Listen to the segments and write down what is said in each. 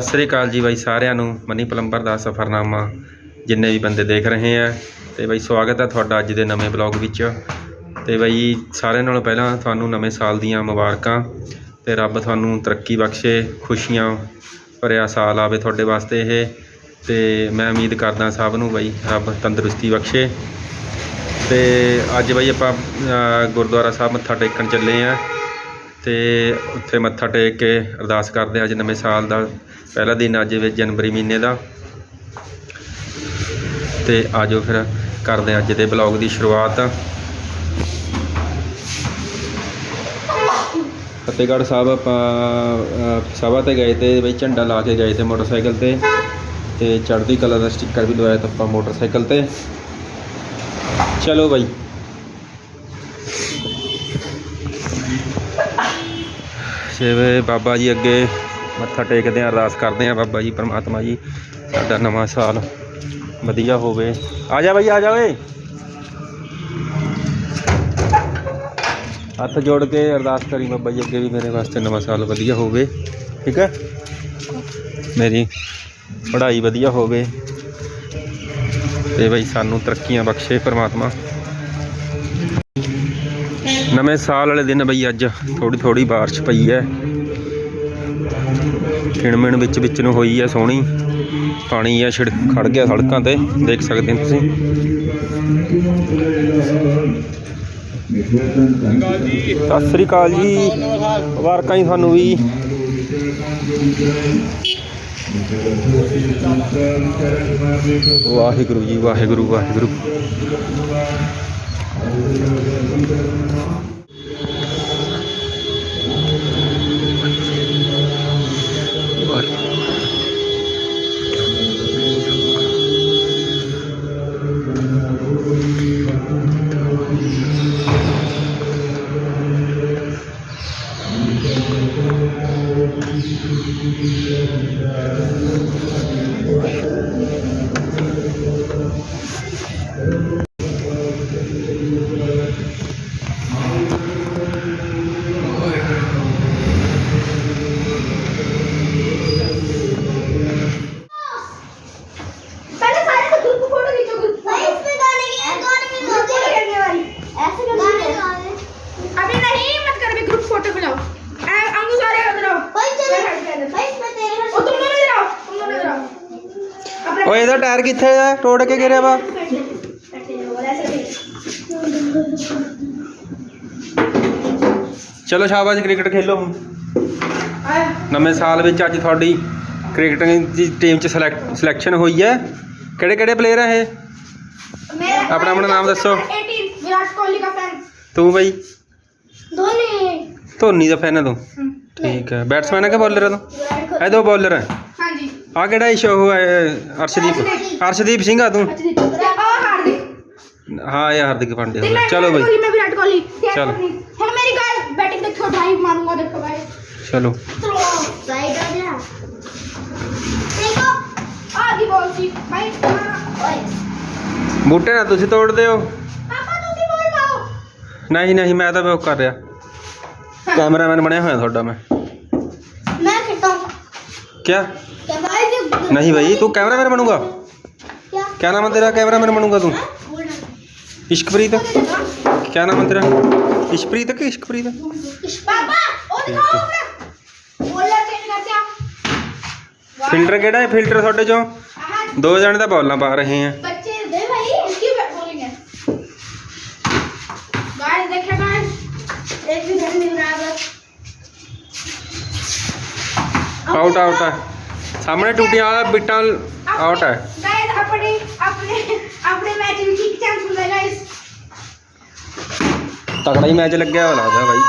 ਸਤਿ ਸ੍ਰੀ ਅਕਾਲ ਜੀ ਬਾਈ ਸਾਰਿਆਂ ਨੂੰ, ਮਨੀ ਪਲੰਬਰ ਦਾ ਸਫ਼ਰਨਾਮਾ, ਜਿੰਨੇ ਵੀ ਬੰਦੇ ਦੇਖ ਰਹੇ ਆ। ਤੇ ਬਾਈ ਸਵਾਗਤ ਹੈ ਤੁਹਾਡਾ ਅੱਜ ਦੇ ਨਵੇਂ ਬਲੌਗ ਵਿੱਚ। ਤੇ ਬਾਈ ਸਾਰਿਆਂ ਨਾਲੋਂ ਪਹਿਲਾਂ ਤੁਹਾਨੂੰ ਨਵੇਂ ਸਾਲ ਦੀਆਂ ਮੁਬਾਰਕਾਂ। ਤੇ ਰੱਬ ਤੁਹਾਨੂੰ ਤਰੱਕੀ ਬਖਸ਼ੇ, ਖੁਸ਼ੀਆਂ ਭਰਿਆ ਸਾਲ ਆਵੇ ਤੁਹਾਡੇ ਵਾਸਤੇ ਇਹ। ਤੇ ਮੈਂ ਉਮੀਦ ਕਰਦਾ ਸਭ ਨੂੰ ਬਾਈ ਰੱਬ ਤੰਦਰੁਸਤੀ ਬਖਸ਼ੇ। ਤੇ ਅੱਜ ਬਾਈ ਆਪਾਂ ਗੁਰਦੁਆਰਾ ਸਾਹਿਬ ਮੱਥਾ ਟੇਕਣ ਚੱਲੇ ਆ। ਅਤੇ ਉੱਥੇ ਮੱਥਾ ਟੇਕ ਕੇ ਅਰਦਾਸ ਕਰਦੇ ਹਾਂ ਅੱਜ ਨਵੇਂ ਸਾਲ ਦਾ, ਪਹਿਲਾ ਦਿਨ ਅੱਜ ਵਿੱਚ ਜਨਵਰੀ ਮਹੀਨੇ ਦਾ। ਅਤੇ ਆ ਜਾਓ ਫਿਰ ਕਰਦੇ ਹਾਂ ਅੱਜ ਦੇ ਬਲੌਗ ਦੀ ਸ਼ੁਰੂਆਤ। ਫਤਿਹਗੜ੍ਹ ਸਾਹਿਬ ਆਪਾਂ ਸਭਾ ਤੇ ਗਏ ਤੇ ਬਈ ਝੰਡਾ ਲਾ ਕੇ ਗਏ ਤੇ ਮੋਟਰਸਾਈਕਲ ਤੇ ਤੇ ਚੜ੍ਹਦੀ ਕਲਾ ਦਾ ਸਟicker ਵੀ ਲਵਾਇਆ ਤਾਂ ਆਪਾਂ ਮੋਟਰਸਾਈਕਲ ਤੇ। ਚਲੋ ਬਾਈ। ਜਿਵੇਂ ਬਾਬਾ ਜੀ ਅੱਗੇ ਮੱਥਾ ਟੇਕਦੇ ਆ ਅਰਦਾਸ ਕਰਦੇ ਆ ਬਾਬਾ ਜੀ, ਪਰਮਾਤਮਾ ਜੀ, ਸਾਡਾ ਨਵਾਂ ਸਾਲ ਵਧੀਆ ਹੋਵੇ। ਆ ਜਾ ਬਾਈ, ਆ ਜਾ ਓਏ। ਹੱਥ ਜੋੜ ਕੇ ਅਰਦਾਸ ਕਰੀ ਬਾਬਾ ਜੀ ਅੱਗੇ ਵੀ ਮੇਰੇ ਵਾਸਤੇ ਨਵਾਂ ਸਾਲ ਵਧੀਆ ਹੋਵੇ, ਠੀਕ ਹੈ? ਮੇਰੀ ਪੜ੍ਹਾਈ ਵਧੀਆ ਹੋਵੇ। ਤੇ ਬਈ ਸਾਨੂੰ ਤਰੱਕੀਆਂ ਬਖਸ਼ੇ ਪਰਮਾਤਮਾ। ਨਵੇਂ ਸਾਲ ਵਾਲੇ ਦਿਨ ਬਈ ਅੱਜ। ਥੋੜੀ ਥੋੜੀ ਬਾਰਿਸ਼ ਪਈ ਹੈ ਕਿਣਮਿਣ ਵਿੱਚ ਵਿੱਚ ਨੂੰ ਹੋਈ ਹੈ ਸੋਹਣੀ। ਪਾਣੀ ਆ ਛਿੜ ਖੜ ਗਿਆ ਸੜਕਾਂ ਤੇ। ਦੇਖ ਸਕਦੇ ਹੋ ਤੁਸੀਂ। ਸਤਿ ਸ੍ਰੀ ਅਕਾਲ ਜੀ। ਵਾਰਕਾਂ ਜੀ ਸਾਨੂੰ ਵੀ। ਵਾਹਿਗੁਰੂ ਜੀ, ਵਾਹਿਗੁਰੂ ਵਾਹਿਗੁਰੂ। Thank you. ਓਏ ਇਹਦਾ ਟਾਇਰ ਕਿੱਥੇ ਆ? ਟੋੜ ਕੇ ਗਿਰਿਆ ਵਾ। ਚਲੋ ਸ਼ਾਬਾਸ਼ ਕ੍ਰਿਕਟ ਖੇਲੋ ਨਵੇਂ ਸਾਲ ਵਿੱਚ ਅੱਜ ਤੁਹਾਡੀ ਕ੍ਰਿਕਟਿੰਗ ਦੀ ਟੀਮ ਚ ਸਿਲੈਕਸ਼ਨ ਹੋਈ ਹੈ। ਕਿਹੜੇ ਕਿਹੜੇ ਪਲੇਅਰ ਆ ਇਹ? ਆਪਣਾ ਆਪਣਾ ਨਾਮ ਦੱਸੋ। ਵਿਰਾਟ ਕੋਹਲੀ ਤੂੰ ਬਈ। ਧੋਨੀ ਧੋਨੀ ਦਾ ਫੈਨ ਹੈ ਤੂੰ। ਠੀਕ ਹੈ। ਬੈਟਸਮੈਨ ਹੈ ਕਿ ਬੋਲਰ ਹੈ ਤੂੰ? ਇਹ ਦੋ ਬੋਲਰ ਹੈ ਆ ਕਿਹੜਾ ਇਸ਼ੂ ਉਹ ਹੈ ਅਰਸ਼ਦੀਪ? ਅਰਸ਼ਦੀਪ ਸਿੰਘ ਆ ਤੂੰ? ਹਾਂ ਯਾਰ ਹਾਰਦਿਕ ਪਾਂਡੇ ਹੋ ਗਿਆ। ਚਲੋ ਬਈ। ਬੂਟੇ ਨਾ ਤੁਸੀਂ ਤੋੜਦੇ ਹੋ। ਨਹੀਂ ਨਹੀਂ ਮੈਂ ਤਾਂ ਉਹ ਕਰ ਰਿਹਾ। ਕੈਮਰਾਮੈਨ ਬਣਿਆ ਹੋਇਆ ਤੁਹਾਡਾ ਮੈਂ। ਮੈਂ ਖੇਡਾਂ। ਕਿਆ? नहीं भाई तू कैमरामैन बनूंगा क्या क्या नाम है तेरा कैमरामैन बनूंगा तू बोलना इश्कप्रीत क्या नाम है तेरा इश्कप्रीत है कि इश्कप्रीत है पापा ओ दिखाओ अपना बॉलर चेंज करते आप फिल्टर केड़ा है फिल्टर ਤੁਹਾਡੇ ਚੋਂ हाँ ਦੋ ਜਣੇ ਤਾਂ ਬੋਲਾਂ ਪਾ ਰਹੇ हैं बच्चे दे भाई इसकी बॉलिंग है गाइस देखिए गाइस एक भी रन नहीं बना बस आउट आउट है सामने टूटियां वाला बिट्टा आउट है गाइस अपने अपने अपने मैच में ठीक चांस मिल रहा गाइस ਤਕੜਾ ਹੀ ਮੈਚ ਲੱਗਿਆ ਹੋਇਆ ਲੱਗਦਾ ਬਾਈ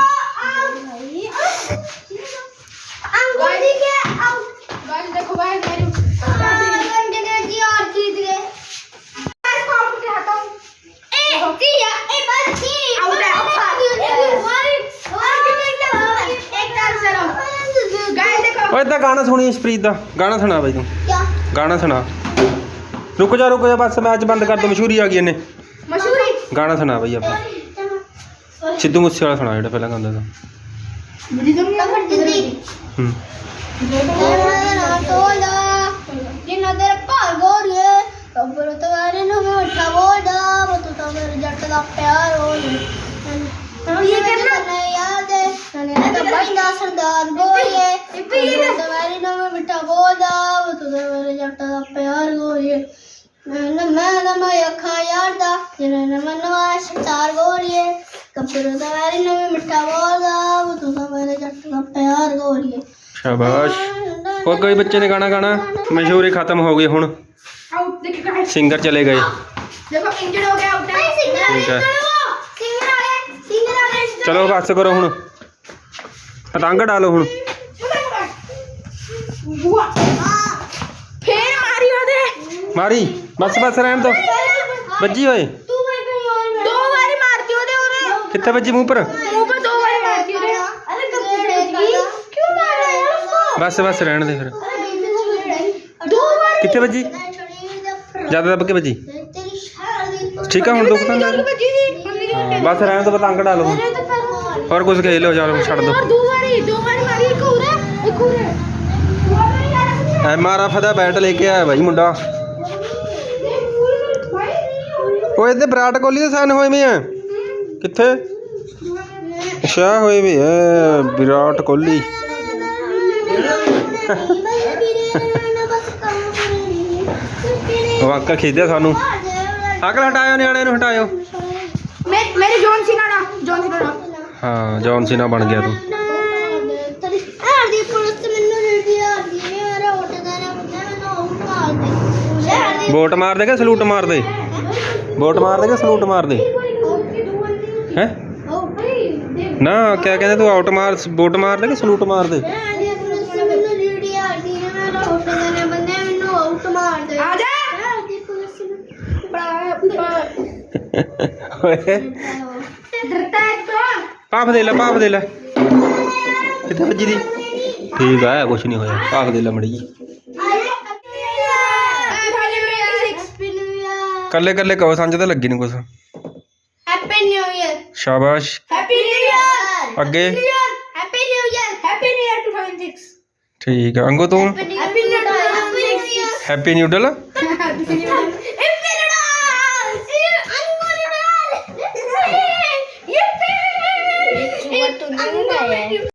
ਓਏ ਤਾਂ ਗਾਣਾ ਸੁਣੀ ਸਪ੍ਰੀਤ ਦਾ। ਗਾਣਾ ਸੁਣਾ ਬਈ ਤੂੰ। ਕਿਆ ਗਾਣਾ ਸੁਣਾ। ਰੁਕ ਜਾ ਰੁਕ ਜਾ ਬਸ ਮੈਂ ਅੱਜ ਬੰਦ ਕਰ ਦੂੰ ਮਸ਼ਹੂਰੀ ਆ ਗਈ ਇਹਨੇ। ਮਸ਼ਹੂਰੀ? ਗਾਣਾ ਸੁਣਾ ਬਈ ਆਪਾਂ। ਸਿੱਧੂ ਮੂਸੇ ਵਾਲਾ ਸੁਣਾ ਜਿਹੜਾ ਪਹਿਲਾਂ ਗਾਉਂਦਾ ਸੀ। ਮੁਰੀ ਤੋਂ ਨਹੀਂ ਆ ਹੂੰ। ਨਜ਼ਰ ਭਾਰ ਗੋਰੀਏ ਕਬਰ ਤਵਾਰੇ ਨੂੰ ਮੋਠਾ ਬੋਲਦਾ ਮਤੂ ਤਾਂ ਮੇਰੇ ਜੱਟ ਦਾ ਪਿਆਰ ਹੋਈ ਪਿਆਰ ਹੋਏ ਮੈਂ ਮੈਂ ਨਾ ਮੈਂ ਅੱਖਾਂ ਯਾਰ ਦਾ ਜਿਹਨੇ ਨਾ ਮਨਵਾ ਸਰਦਾਰ ਗੋਰੀਏ ਕਬਰ ਤਵਾਰੇ ਨੂੰ ਮਿੱਠਾ ਬੋਲਦਾ ਉਹ ਤੂੰ ਤਾਂ ਮੇਰੇ ਜੱਟ ਦਾ ਪਿਆਰ ਗੋਰੀਏ ਸ਼ਾਬਾਸ਼ ਹੋਰ ਕੋਈ ਬੱਚੇ ਨੇ ਗਾਣਾ ਗਾਣਾ ਮਸ਼ਹੂਰੀ ਖਤਮ ਹੋ ਗਈ ਹੁਣ आउट देखो गाइस ਸਿੰਗਰ ਚਲੇ गए देखो इंजर्ड हो गया आउट है सिंगर ठीक है। सिंगर आ गया सिंगर आ गया ਚਲੋ ਬਸ ਕਰੋ ਹੁਣ ਪਤੰਗ ਡਾਲੋ ਹੁਣ बुआ फिर मारी ओदे ਮਾਰੀ ਬਸ ਬਸ ਰਹਿਣ ਦੋ। ਵੱਜੀ ਓਏ। ਤੂੰ ਮੈਂ ਕਿਉਂ ਦੋ ਵਾਰੀ ਮਾਰਤੀ ਉਹਦੇ ਉਹਨੇ ਕਿੱਥੇ ਵੱਜੀ? ਮੂੰਹ ਪਰ। ਮੂੰਹ ਪਰ ਦੋ ਵਾਰੀ ਮਾਰਤੀ ਉਹਦੇ। ਅਰੇ ਕੱਪੀ ਛੇੜ ਗਈ। ਕਿਉਂ ਮਾਰ ਰਹੇ ਹੋ ਉਸਕੋ? ਬਸ ਬਸ ਰਹਿਣ ਦੇ ਫਿਰ। ਦੋ ਵਾਰੀ। ਕਿੱਥੇ ਵੱਜੀ? ਜ਼ਿਆਦਾ ਦੱਬ ਕੇ ਵੱਜੀ। ਠੀਕ ਆ ਹੁਣ ਦੁੱਖ ਤਾਂ ਬਸ ਰਹਿਣ ਤੋਂ ਪਤੰਗ ਡਾ ਲਓ ਹੋਰ ਕੁਝ ਖੇਲ ਲਓ ਚਲੋ ਛੱਡ ਦੋ। ਦੋ ਵਾਰੀ ਦੋ ਵਾਰੀ ਮਾਰੀ ਇੱਕ ਹੋਰ। ਇੱਕ ਹੋਰ। ਐ ਮਾਰਾ ਫਦਾ ਬੈਟ ਲੈ ਕੇ ਆਇਆ ਭਾਈ ਮੁੰਡਾ। ਓਏ ਇੱਧਰ ਵਿਰਾਟ ਕੋਹਲੀ ਦੇ ਸਾਈਨ ਹੋਏ ਵੀ ਆ। ਕਿੱਥੇ? ਅੱਛਾ ਹੋਏ ਵੇ ਆ ਵਿਰਾਟ ਕੋਹਲੀ। ਵਾਕਾ ਖੇਦਿਆ ਸਾਨੂੰ। ਅਗਲ ਹਟਾਇਓ ਨਿਆਣੇ ਨੂੰ ਹਟਾਇਓ। ਮੇਰੇ ਜੌਨ ਸੀਨਾ ਨਾ ਜੌਨ ਸੀਨਾ ਨਾ ਹਾਂ ਜੌਨ ਸੀਨਾ ਬਣ ਗਿਆ ਤੂੰ। ਵੋਟ ਮਾਰ ਦੇ ਕਿ ਸਲੂਟ ਮਾਰ ਦੇ ਵੋਟ ਮਾਰ ਦੇ ਕਿ ਸਲੂਟ ਮਾਰ ਦੇ ਹੈ? ਨਾ ਕਿਆ ਕਹਿੰਦੇ ਤੂੰ ਆਊਟ ਮਾਰ ਵੋਟ ਮਾਰ ਦੇ ਕਿ ਸਲੂਟ ਮਾਰ ਦੇ ਆਰਦੀ ਪੁਲਿਸ ਮੈਨੂੰ ਰੇਡੀ ਆਰਦੀ ਨੇ ਮੇਰਾ ਉੱਠਦਾ ਨਾ ਬੰਦੇ ਮੈਨੂੰ ਆਊਟ ਮਾਰ ਦੇ ਓਏ ਡਰਤਾ ਹੈ ਤੂੰ ਲੈ ਭਾਫ ਦੇ ਲੈ। ਕਿੱਥੇ ਵੱਜੀ ਦੀ। ਠੀਕ ਆ ਕੁਛ ਨਹੀਂ ਹੋਇਆ। ਭਾਫ ਦੇ ਲੈ ਮੜੀ ਜੀ ਹੈਪੀ ਨਿਊ ਇਅਰ ਕੱਲੇ ਕੱਲੇ ਕਹੋ ਸੰਜ ਤਾਂ ਲੱਗੀ ਨਹੀਂ ਕੁਛ ਹੈਪੀ ਨਿਊ ਇਅਰ ਸ਼ਾਬਾਸ਼ ਹੈਪੀ ਨਿਊ ਇਅਰ ਅੱਗੇ happy new year happy new year 2006 ਠੀਕ ਆ ਅੰਗੋ ਤੂੰ happy new year happy noodle happy new year